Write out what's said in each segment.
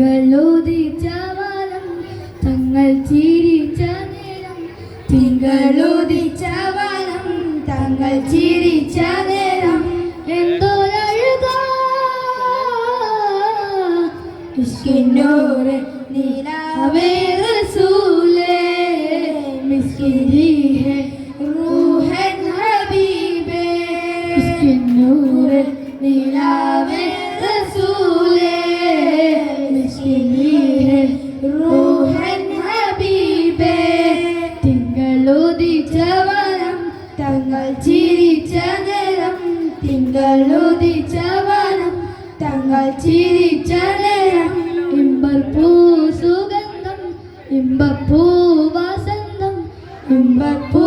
തിങ്കളുദിച്ച വനം തങ്ങൾ ചിരിച്ച നേരം. തിങ്കളുദിച്ച വനം തങ്ങൾ ചിരിച്ച നേരം. എന്തോരഴുകാ ഇഷ്കിന്നൂറ് നീലാവേ റസൂലേ മിസ്കിരി ഹെ റൂഹൻ ഹബീബേ ഇഷ്കിന്നൂറ് നീലാവേ റസൂലേ. ഹെ റൂഹൻ ഹബീബേ തിങ്കളുദിച്ചവനം തങ്ങൾ ചിരിച്ച നേരം തിങ്കളുദിച്ചവനം തങ്ങൾ ചിരിച്ച നേരം ഇമ്പപ്പൂ സുഗന്ധം ഇമ്പപ്പൂ വസന്തം ഇമ്പപ്പൂ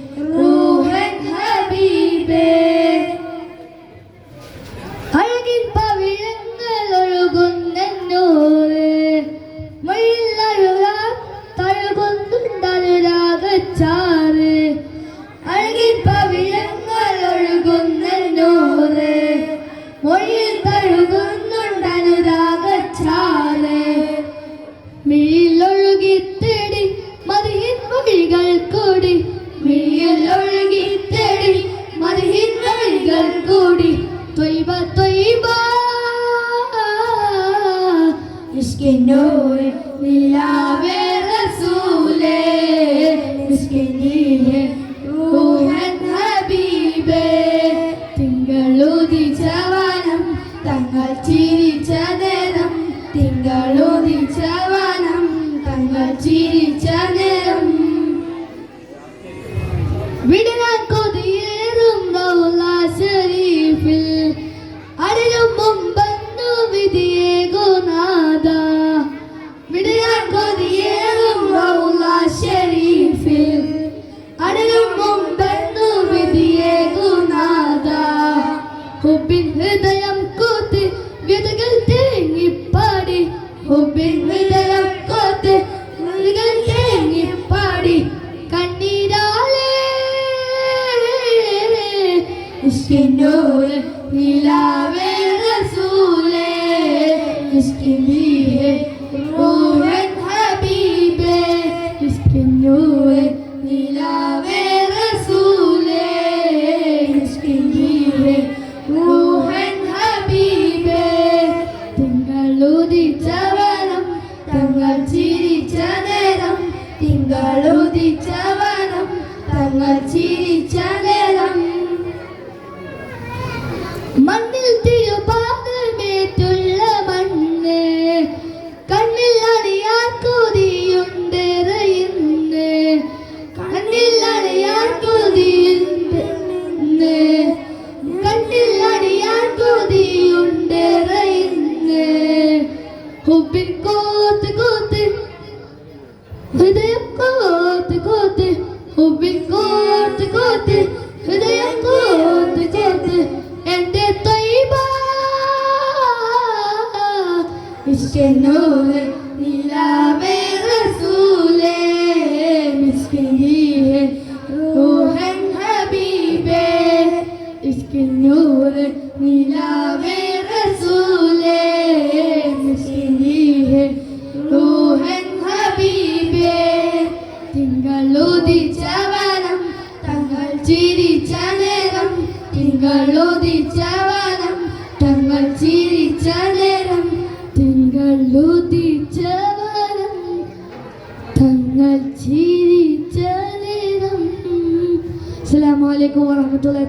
മിഴിയിലൊഴുകി തേടി മറിയിൻ വഴികൾ കൂടി. മിഴിയിലൊഴുകി തേടി മറിയിൻ വഴികൾ കൂടി. തൊയ്ബ തൊയ്ബ ഇഷ്കിന്നൂർ നിലാവേ റസൂലേ ഇഷ്കിന്നീഹെ റൂഹൻ ഹബീബേ തിങ്കളുദിച്ച വനം തങ്ങൾ ചിരിച്ച നേരം. തിങ്കളൂതി വനം വിടരാൻ കൊതിയേറും റൗള ശരീഫിൽ അടരും മുമ്പന്നു വിധിയേകുനാഥ വിടരാൻ കൊതിയേറും റൗള ശരീഫിൽ അടരും മുമ്പന്നു വിധിയേകുനാഥ ഹുബിൻ നിലാവേ റസൂലേ ഇഷ്കിനിഹെ റൂഹൻ ഹബീബേ ഇഷ്കിന്നൂറ് നിലാവേ റസൂലേ ഇഷ്കിനിഹെ റൂഹൻ ഹബീബേ. തിങ്കളുദിച്ച വനം തങ്ങൾ ചിരിച്ച നേരം തിങ്കളുദിച്ച വനം തങ്ങൾ ചിരിച്ച നേരം മണ്ണിൽ തിരുപാദമേറ്റുള്ള മണ്ണ് കണ്ണിൽ കണ്ണിൽ. കണ്ണിൽ കോത്ത് കോത്ത് ഹൃദയം കോത്ത് കോത്ത്. ഇഷ്കനൂറ് നിലാവേ റസൂലേ മിസ്കിനിഹെ റൂഹൻ ഹബീബേ ഇഷ്കനൂറ് നിലാവേ റസൂലേ മിസ്കിനിഹെ റൂഹൻ ഹബീബേ. തിങ്കളുദിച്ച വനം തങ്ങൾ ചിരിച്ച നേരം തിങ്കളുദിച്ച വനം തങ്ങൾ ചിരിച്ച നേരം തിങ്കളുദിച്ച വനം തങ്ങൾ ചിരിച്ച നേരം അസ്സലാമു അലൈക്കും വറഹ്മത്തുള്ളാഹി